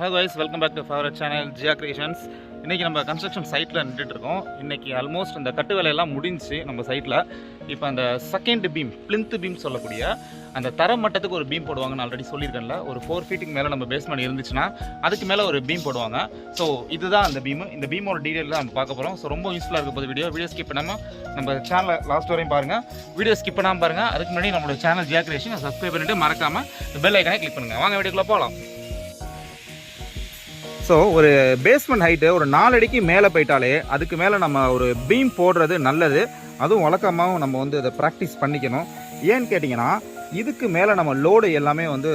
Hello guys welcome back to favourite channel Jiya creations இன்றைக்கி நம்ம construction சைட்டில் நின்றுட்டு இருக்கோம். இன்றைக்கி ஆல்மோஸ்ட் இந்த கட்டு வேலையெல்லாம் முடிஞ்சு நம்ம சைட்டில் இப்போ அந்த செகண்ட் பீம் பிளிந்த் பீம் சொல்லக்கூடிய அந்த தர மட்டத்துக்கு ஒரு பீம் போடுவாங்கன்னு ஆல்ரெடி சொல்லியிருக்கேன்ல. ஒரு ஃபோர் ஃபீட்டுக்கு மேலே நம்ம பேஸ்மெண்ட் இருந்துச்சுன்னா அதுக்கு மேலே ஒரு பீம் போடுவாங்க. ஸோ இதுதான் அந்த பீம் இந்த பீமோட டீட்டெயில் தான் நம்ம பார்க்க போகிறோம் ஸோ ரொம்ப யூஸ்ஃபுல்லாக இருக்க போது வீடியோ வீடியோ ஸ்கிப் பண்ணாமல் நம்ம சேனலை லாஸ்ட் வரையும் பாருங்கள் வீடியோ ஸ்கிப் பண்ணாமல் பாருங்கள் அதுக்கு முன்னாடி நம்மளோட சேனல் ஜியா கிரியேஷன் சப்ஸ்கிரைப் பண்ணிட்டு மறக்காமல் பெல் ஐக்கனை கிளிக் பண்ணுங்கள் வாங்க வீடியோக்குள்ளே போகலாம் ஸோ ஒரு பேஸ்மெண்ட் ஹைட்டு ஒரு நாலு அடிக்கு மேலே போயிட்டாலே அதுக்கு மேலே நம்ம ஒரு பீம் போடுறது நல்லது. அதுவும் வழக்கமாகவும் நம்ம வந்து அதை ப்ராக்டிஸ் பண்ணிக்கணும். ஏன்னு கேட்டிங்கன்னா இதுக்கு மேலே நம்ம லோடு எல்லாமே வந்து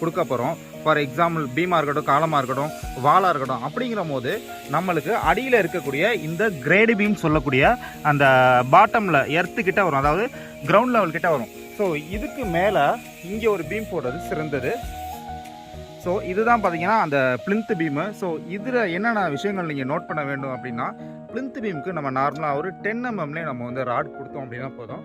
கொடுக்க போகிறோம் ஃபார் எக்ஸாம்பிள் பீமாக இருக்கட்டும் காலமாக இருக்கட்டும் வாலாக இருக்கட்டும் அப்படிங்கிற போது நம்மளுக்கு அடியில் இருக்கக்கூடிய இந்த கிரேடு பீம் சொல்லக்கூடிய அந்த பாட்டமில் எர்த்து கிட்ட வரும். அதாவது கிரவுண்ட் லெவல் கிட்ட வரும். ஸோ இதுக்கு மேலே இங்கே ஒரு பீம் போடுறது சிறந்தது. ஸோ இதுதான் பார்த்தீங்கன்னா அந்த பிளிந்த் பீமு ஸோ இதில் என்னென்ன விஷயங்கள் நீங்கள் நோட் பண்ண வேண்டும் அப்படின்னா பிளிந்த் பீமுக்கு நம்ம நார்மலாக ஒரு டென் எம்எம்லேயே நம்ம வந்து ராட் கொடுத்தோம் அப்படின்னா போதும்.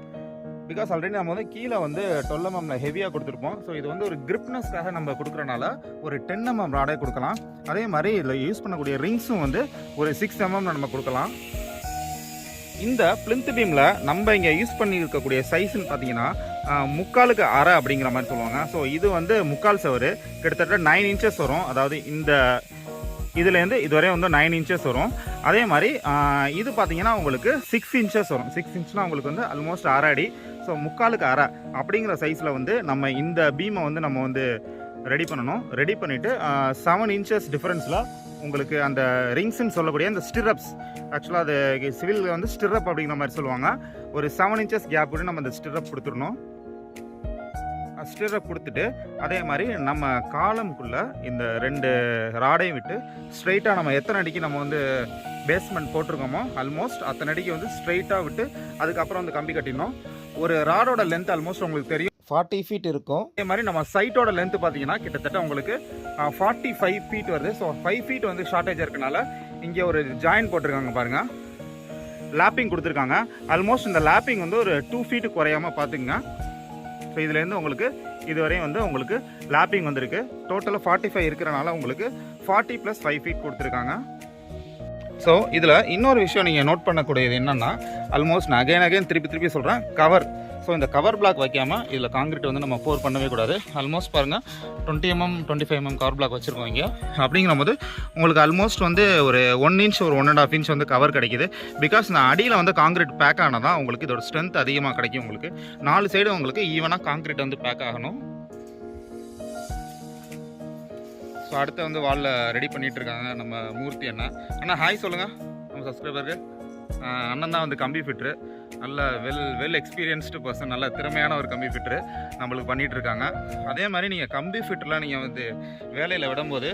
பிகாஸ் ஆல்ரெடி நம்ம வந்து கீழே வந்து டுவெல் எம்எம்ல ஹெவியாக கொடுத்துருப்போம். ஸோ இது வந்து ஒரு கிரிப்னஸ்க்காக நம்ம கொடுக்குறனால ஒரு டென் எம்எம் ராடே கொடுக்கலாம். அதே மாதிரி இதில் யூஸ் பண்ணக்கூடிய ரிங்ஸும் வந்து ஒரு சிக்ஸ் எம்எம்ல நம்ம கொடுக்கலாம். இந்த பிளிந்த் பீமில் நம்ம இங்கே யூஸ் பண்ணி இருக்கக்கூடிய சைஸ்ன்னு பார்த்தீங்கன்னா முக்காலுக்கு அரை அப்படிங்கிற மாதிரி சொல்லுவாங்க. ஸோ இது வந்து முக்கால் சவரு. கிட்டத்தட்ட நைன் இன்ச்சஸ் வரும். அதாவது இந்த இதுலேருந்து இதுவரை வந்து நைன் இன்ச்சஸ் வரும். அதே மாதிரி இது பார்த்தீங்கன்னா உங்களுக்கு சிக்ஸ் இன்ச்சஸ் வரும். சிக்ஸ் இன்ச்னா உங்களுக்கு வந்து ஆல்மோஸ்ட் அரை அடி. ஸோ முக்காலுக்கு அரை அப்படிங்கிற சைஸில் வந்து நம்ம இந்த பீமை வந்து நம்ம வந்து ரெடி பண்ணணும். ரெடி பண்ணிவிட்டு செவன் இன்ச்சஸ் டிஃப்ரென்ஸில் உங்களுக்கு அந்த ரிங்ஸ்ன்னு சொல்லக்கூடிய அந்த ஸ்டிரப்ஸ் ஆக்சுவலாக அது சிவில் வந்து ஸ்டிரப் அப்படிங்கிற மாதிரி சொல்லுவாங்க. ஒரு செவன் இன்ச்சஸ் கேப் கூட நம்ம அந்த ஸ்டிரப் கொடுத்துடணும். ஸ்டிரப் கொடுத்துட்டு அதே மாதிரி நம்ம காலம்குள்ளே இந்த ரெண்டு ராடையும் விட்டு ஸ்ட்ரைட்டாக நம்ம எத்தனை அடிக்கு நம்ம வந்து பேஸ்மெண்ட் போட்டிருக்கோமோ ஆல்மோஸ்ட் அத்தனை அடிக்கு வந்து ஸ்ட்ரைட்டாக விட்டு அதுக்கப்புறம் வந்து கம்பி கட்டிடணும். ஒரு ராடோட லென்த் ஆல்மோஸ்ட் உங்களுக்கு தெரியும். ஃபார்ட்டி ஃபீட் இருக்கும். அதே மாதிரி நம்ம சைட்டோட லென்த் பார்த்தீங்கன்னா கிட்டத்தட்ட உங்களுக்கு ஃபார்ட்டி ஃபைவ் ஃபீட் வருது. ஸோ ஃபைவ் ஃபீட் வந்து ஷார்ட்டேஜ் இருக்கனால இங்கே ஒரு ஜாயின் போட்டிருக்காங்க பாருங்க. லேப்பிங் கொடுத்துருக்காங்க. ஆல்மோஸ்ட் இந்த லேப்பிங் வந்து ஒரு டூ ஃபீட்டு குறையாம பார்த்துக்குங்க. ஸோ இதுலேருந்து உங்களுக்கு இதுவரையும் வந்து உங்களுக்கு லேப்பிங் வந்திருக்கு. டோட்டலாக ஃபார்ட்டி ஃபைவ் இருக்கிறனால உங்களுக்கு ஃபார்ட்டி ப்ளஸ் ஃபைவ் ஃபீட் கொடுத்துருக்காங்க. ஸோ இதில் இன்னொரு விஷயம் நீங்கள் நோட் பண்ணக்கூடியது என்னென்னா ஆல்மோஸ்ட் நான் அகைன் அகைன் திருப்பி திருப்பி சொல்கிறேன் கவர் ஸோ இந்த கவர் பிளாக் வைக்காமல் இதில் காங்கிரீட் வந்து நம்ம போர் பண்ணவே கூடாது. ஆல்மோஸ்ட் பாருங்கள் twenty MM twenty five MM cover block வச்சுருக்கோம் இங்கே. அப்படிங்கிற போது உங்களுக்கு ஆல்மோஸ்ட் வந்து ஒரு ஒன் இன்ச் ஒரு ஒன் அண்ட் ஆஃப் இன்ச் வந்து கவர் கிடைக்குது. பிகாஸ் நான் அடியில் வந்து காங்கிரீட் பேக் ஆனதான் உங்களுக்கு இதோட ஸ்ட்ரென்த் அதிகமாக கிடைக்கும் உங்களுக்கு. நாலு சைடு உங்களுக்கு ஈவனாக காங்கிரீட் வந்து பேக் ஆகணும். ஸோ அடுத்து வந்து வாலில் ரெடி பண்ணிட்டு இருக்காங்க நம்ம மூர்த்தி அண்ணா. அண்ணா ஹாய் சொல்லுங்கள் நம்ம சப்ஸ்கிரைபருக்கு அண்ணன் தான் வந்து கம்பி ஃபிட்ரு நல்ல வெல் வெல் எக்ஸ்பீரியன்ஸ்டு பர்சன் நல்ல திறமையான ஒரு கம்பி ஃபிட்ரு நம்மளுக்கு பண்ணிகிட்ருக்காங்க இருக்காங்க அதே மாதிரி நீங்கள் கம்பி ஃபிட்லாம் நீங்கள் வந்து வேலையில் விடும்போது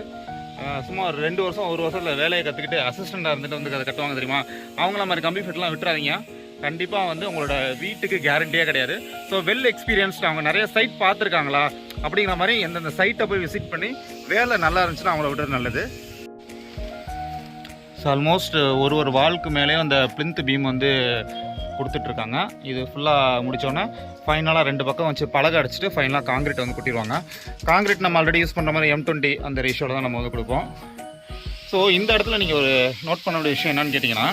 சும்மா ஒரு ரெண்டு வருஷம் ஒரு வருஷத்தில் வேலையை கற்றுக்கிட்டு அசிஸ்டண்ட்டாக இருந்துட்டு வந்து அதை கட்டுவாங்க தெரியுமா? அவங்கள மாதிரி கம்பி ஃபிட்லாம் விட்டுறாதீங்க. கண்டிப்பாக வந்து உங்களோட வீட்டுக்கு கேரண்டியே கிடையாது. ஸோ வெல் எக்ஸ்பீரியன்ஸ்டு அவங்க நிறைய சைட் பார்த்துருக்காங்களா? அப்படிங்கிற மாதிரி எந்தெந்த சைட்டை போய் விசிட் பண்ணி வேலை நல்லா இருந்துச்சுன்னா அவங்கள விடுறது நல்லது. ஸோ ஆல்மோஸ்ட் ஒரு ஒரு வாழ்க்கு மேலேயும் அந்த பிளிந்த் பீம் வந்து கொடுத்துட்ருக்காங்க. இது ஃபுல்லாக முடித்தோன்னே ஃபைனலாக ரெண்டு பக்கம் வச்சு பலகை அடிச்சுட்டு ஃபைனலாக காங்கிரீட் வந்து கொட்டிடுவாங்க. காங்கிரீட் நம்ம ஆல்ரெடி யூஸ் பண்ணுற மாதிரி எம் டுவெண்ட்டி அந்த ரேஷியோவில் தான் நம்ம வந்து கொடுப்போம். ஸோ இந்த இடத்துல நீங்கள் ஒரு நோட் பண்ண வேண்டிய விஷயம் என்னன்னு கேட்டிங்கன்னா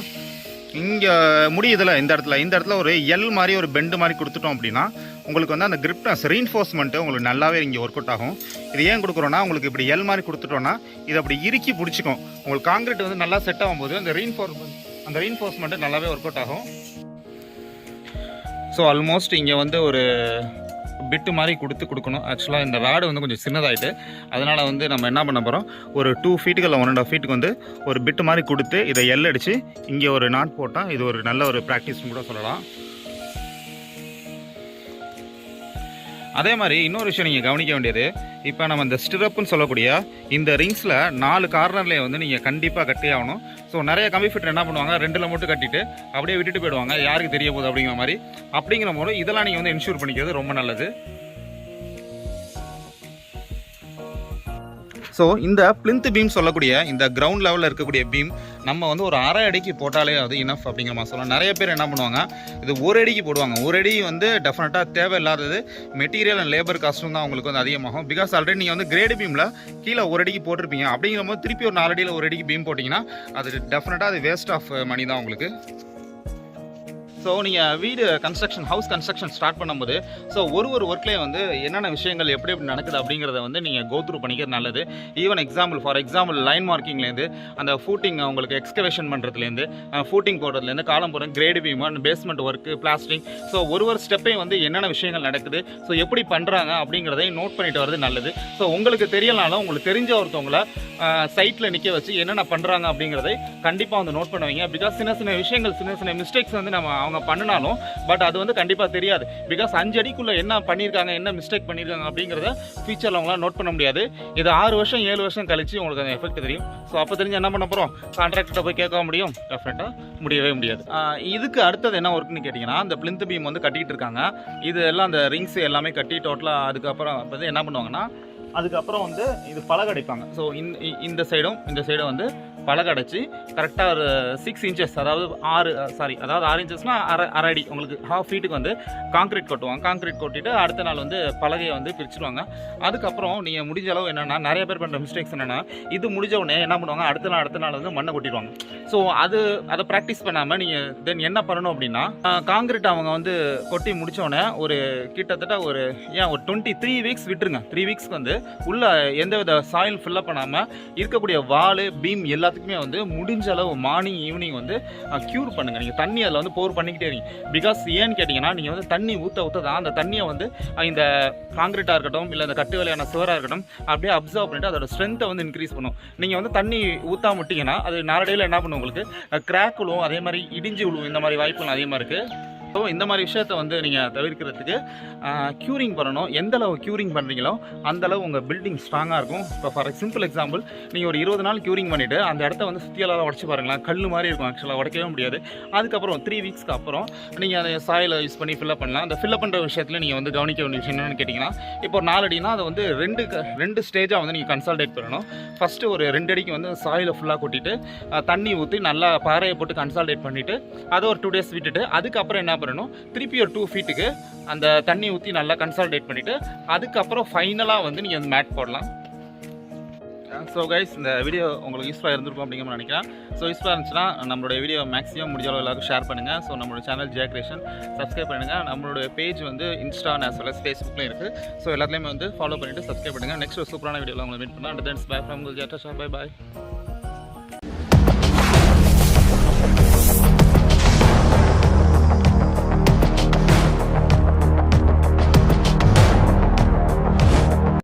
இங்கே முடியுதுல இந்த இடத்துல. இந்த இடத்துல ஒரு எல் மாதிரி ஒரு பெண்டு மாதிரி கொடுத்துட்டோம் அப்படின்னா உங்களுக்கு வந்து அந்த கிரிப்னஸ் ரீன்ஃபோர்ஸ்மெண்ட்டு உங்களுக்கு நல்லாவே இங்கே ஒர்க் அவுட் ஆகும். இது ஏன் கொடுக்குறோன்னா உங்களுக்கு இப்படி எல் மாதிரி கொடுத்துட்டோன்னா இது அப்படி இறுக்கி பிடிச்சிக்கும். உங்களுக்கு காங்கிரீட் வந்து நல்லா செட் ஆகும்போது அந்த ரீன்ஃபோர்ஸ்மெண்ட் அந்த ரீன்ஃபோர்ஸ்மெண்ட்டு நல்லாவே ஒர்க் அவுட் ஆகும். ஸோ ஆல்மோஸ்ட் இங்கே வந்து ஒரு பிட்டு மாதிரி கொடுத்து கொடுக்கணும். ஆக்சுவலாக இந்த ராடு வந்து கொஞ்சம் சின்னதாகிட்டு அதனால் வந்து நம்ம என்ன பண்ண போகிறோம் ஒரு டூ ஃபீட்டுக்கு இல்லை ஒன் அண்ட் ஆஃப் ஃபீட்டுக்கு வந்து ஒரு பிட்டு மாதிரி கொடுத்து இதை எல் அடித்து இங்கே ஒரு நாட் போட்டால் இது ஒரு நல்ல ஒரு ப்ராக்டிஸ்னு கூட சொல்லலாம். அதே மாதிரி இன்னொரு விஷயம் நீங்கள் கவனிக்க வேண்டியது இப்போ நம்ம இந்த ஸ்டிரப்புன்னு சொல்லக்கூடிய இந்த ரிங்ஸில் நாலு கார்னர்லேயே வந்து நீங்கள் கண்டிப்பாக கட்டி ஆகணும். ஸோ நிறைய கம்பி ஃபிட்டர் என்ன பண்ணுவாங்க? ரெண்டில் மட்டும் கட்டிட்டு அப்படியே விட்டுட்டு போயிடுவாங்க. யாருக்கு தெரிய போகுது அப்படிங்கிற மாதிரி. அப்படிங்கிற போது இதெல்லாம் நீங்கள் வந்து இன்ஷூர் பண்ணிக்கிறது ரொம்ப நல்லது. ஸோ இந்த பிளிந்த் பீம் சொல்லக்கூடிய இந்த கிரவுண்ட் லெவலில் இருக்கக்கூடிய பீம் நம்ம வந்து ஒரு அரை அடிக்கு போட்டாலே அது இனஃப் அப்படிங்கிற மாதிரி சொல்லலாம். நிறைய பேர் என்ன பண்ணுவாங்க இது ஒரு அடிக்கு போடுவாங்க. ஒரு அடி வந்து டெஃபினட்டாக தேவையில்லாதது மெட்டீரியல் அண்ட் லேபர் காஸ்ட்டும் தான் உங்களுக்கு வந்து அதிகமாகும். பிகாஸ் ஆல்ரெடி நீங்கள் வந்து கிரேடு பீமில் கீழே ஒரு அடிக்கு போட்டிருப்பீங்க. அப்படிங்கிற போது திருப்பி ஒரு நாலு அடியில் ஒரு அடிக்கு பீம் போட்டிங்கன்னா அது டெஃபினட்டாக அது வேஸ்ட் ஆஃப் மணி தான் உங்களுக்கு. ஸோ நீங்கள் வீடு கன்ஸ்ட்ரக்ஷன் ஹவுஸ் கன்ஸ்ட்ரக்ஷன் ஸ்டார்ட் பண்ணும்போது ஸோ ஒரு ஒரு ஒர்க்லேயும் வந்து என்னென்ன விஷயங்கள் எப்படி எப்படி நடக்குது அப்படிங்கிறத வந்து நீங்கள் கோ த்ரூ பண்ணிக்கிறது நல்லது. Even example for example line மார்க்கிங்லேருந்து அந்த ஃபூட்டிங் உங்களுக்கு எக்ஸ்கவேஷன் பண்ணுறதுலேருந்து ஃபூட்டிங் போடுறதுலேருந்து காலம் போடுறது grade beam and basement work plastering so ஒரு ஒரு ஸ்டெப்பையும் வந்து என்னென்ன விஷயங்கள் நடக்குது ஸோ எப்படி பண்ணுறாங்க அப்படிங்கிறதையும் நோட் பண்ணிட்டு வரது நல்லது. ஸோ உங்களுக்கு தெரியலனாலும் உங்களுக்கு தெரிஞ்ச ஒருத்தவங்கள சைட்டில் நிற்க வச்சு என்னென்ன பண்ணுறாங்க அப்படிங்கிறதை கண்டிப்பாக வந்து நோட் பண்ணுவீங்க. பிகாஸ் சின்ன சின்ன விஷயங்கள் சின்ன சின்ன மிஸ்டேக்ஸ் வந்து நம்ம அவங்க பண்ணினாலும் பட் அது வந்து கண்டிப்பாக தெரியாது. பிகாஸ் அஞ்சு அடிக்குள்ளே என்ன பண்ணியிருக்காங்க என்ன மிஸ்டேக் பண்ணியிருக்காங்க அப்படிங்கிறத ஃபியூச்சரில் அவங்களாம் நோட் பண்ண முடியாது. இது ஆறு வருஷம் ஏழு வருஷம் கழிச்சு உங்களுக்கு அந்த எஃபெக்ட் தெரியும். ஸோ அப்போ தெரிஞ்சு என்ன பண்ண போகிறோம் கான்ட்ராக்டர்கிட்ட போய் கேட்க முடியும்? டெஃபினட்டாக முடியவே முடியாது. இதுக்கு அடுத்தது என்ன ஒர்க்னு கேட்டிங்கன்னா அந்த பிளிந்த் பீம் வந்து கட்டிகிட்டு இருக்காங்க. இது எல்லாம் அந்த ரிங்ஸ் எல்லாமே கட்டி டோட்டலாக அதுக்கப்புறம் வந்து என்ன பண்ணுவாங்கன்னா அதுக்கப்புறம் வந்து இது பலகை ஸோ ஸோ இந்த சைடும் இந்த சைடும் வந்து பழக அடைச்சி கரெக்டாக ஒரு சிக்ஸ் இன்ச்சஸ் அதாவது ஆறு சாரி அதாவது ஆறு இன்ச்சஸ்னால் அரை அரை அடி உங்களுக்கு ஹாஃப் ஃபீட்டுக்கு வந்து காங்கிரீட் கொட்டுவாங்க. காங்கிரீட் கொட்டிட்டு அடுத்த நாள் வந்து பலகையை வந்து பிரிச்சுடுவாங்க. அதுக்கப்புறம் நீங்கள் முடிஞ்ச அளவு என்னென்னா நிறைய பேர் பண்ணுற மிஸ்டேக்ஸ் என்னென்னா இது முடிஞ்ச உடனே என்ன பண்ணுவாங்க? அடுத்த நாள் அடுத்த நாள் வந்து மண்ணை கொட்டிடுவாங்க. ஸோ அது அதை ப்ராக்டிஸ் பண்ணாமல் நீங்கள் தென் என்ன பண்ணணும் அப்படின்னா காங்கிரீட் அவங்க வந்து கொட்டி முடிச்ச உடனே ஒரு கிட்டத்தட்ட ஒரு ஏன் ஒரு டுவெண்ட்டி த்ரீ வீக்ஸ் விட்டுருங்க த்ரீ வீக்ஸ்க்கு வந்து உள்ள எந்தவித சாயில் ஃபில்லப் பண்ணாமல் இருக்கக்கூடிய வால் பீம் எல்லாத்துக்குமே வந்து முடிஞ்ச அளவு மார்னிங் ஈவினிங் வந்து க்யூர் பண்ணுங்க. நீங்கள் தண்ணி அதில் வந்து போர் பண்ணிக்கிட்டே இருங்க. பிகாஸ் ஏன்னு கேட்டிங்கன்னா நீங்கள் வந்து தண்ணி ஊற்ற ஊற்ற தான் அந்த தண்ணியை வந்து இந்த காங்கிரீட்டாக இருக்கட்டும் இல்லை இந்த கட்டு வேலையான சுவராக இருக்கட்டும் அப்படியே அப்சர்வ் பண்ணிட்டு அதோட ஸ்ட்ரென்த்தை வந்து இன்க்ரீஸ் பண்ணும். நீங்கள் வந்து தண்ணி ஊற்றாம விட்டீங்கன்னா அது நாளடைவில் என்ன பண்ணும் உங்களுக்கு? கிராக் விழுவும் அதே மாதிரி இடிஞ்சு விழுவும் இந்த மாதிரி வாய்ப்புகள் அதிகமாக இருக்குது ஸோ இந்த மாதிரி விஷயத்தை வந்து நீங்கள் தவிர்க்கிறதுக்கு க்யூரிங் பண்ணணும். எந்த அளவு க்யூரிங் பண்ணுறீங்களோ அந்த அளவு உங்கள் பில்டிங் ஸ்ட்ராங்காக இருக்கும். இப்போ ஃபார் சிம்பிள் எக்ஸாம்பிள் நீங்கள் ஒரு இருபது நாள் க்யூரிங் பண்ணிவிட்டு அந்த இடத்த வந்து சுற்றியெல்லாம் உடச்சி பாருங்களேன். கல் மாதிரி இருக்கும் ஆக்சுவலாக உடைக்கவே முடியாது. அதுக்கப்புறம் த்ரீ வீக்ஸ்க்கு அப்புறம் நீங்கள் அதை சாயில் யூஸ் பண்ணி ஃபில்அப் பண்ணலாம். அந்த ஃபில்அப் பண்ணுற விஷயத்தில் நீங்கள் வந்து கவனிக்க வேண்டிய விஷயம் என்னென்னு கேட்டிங்கன்னா இப்போ ஒரு நாலு அடினா அதை வந்து ரெண்டு க- ரெண்டு ஸ்டேஜாக வந்து நீங்கள் கன்சல்டேட் பண்ணணும். ஃபஸ்ட்டு ஒரு ரெண்டு அடிக்கு வந்து சாயிலை ஃபுல்லாக கொட்டிட்டு தண்ணி ஊற்றி நல்லா பாறையை போட்டு கன்சல்டேட் பண்ணிவிட்டு அதை ஒரு டூ டேஸ் விட்டுட்டு அதுக்கப்புறம் என்ன பண்ணணும். திருப்பி ஒரு டூ ஃபீட்டுக்கு அந்த தண்ணி ஊற்றி நல்லா கன்சால்டேட் பண்ணிவிட்டு அதுக்கப்புறம் ஃபைனலாக வந்து நீங்கள் அந்த மேட் போடலாம். ஸோ கைஸ் இந்த வீடியோ உங்களுக்கு யூஸ்ஃபுல்லாக இருந்திருக்கும் அப்படிங்கிற மாதிரி நினைக்கிறேன் ஸோ யூஸ்ஃபுல்லாக இருந்துச்சுன்னா நம்மளுடைய வீடியோ மேக்ஸிமம் முடிஞ்ச அளவு எல்லாருக்கும் ஷேர் பண்ணுங்கள் ஸோ நம்மளோட சேனல் ஜே கிரியேஷன் சப்ஸ்கிரைப் பண்ணுங்கள் நம்மளோட பேஜ் வந்து இன்ஸ்டா as வெல் அஸ் ஃபேஸ்புக்லையும் இருக்குது ஸோ எல்லாத்துலேயுமே வந்து ஃபாலோ பண்ணிவிட்டு சப்ஸ்கிரைப் பண்ணுங்கள் நெக்ஸ்ட் ஒரு சூப்பரான வீடியோவில் உங்களை மீட் பண்ணலாம். அண்ட் தென்ஸ் பை ஃப்ரம் ஜேட்டா பை பாய்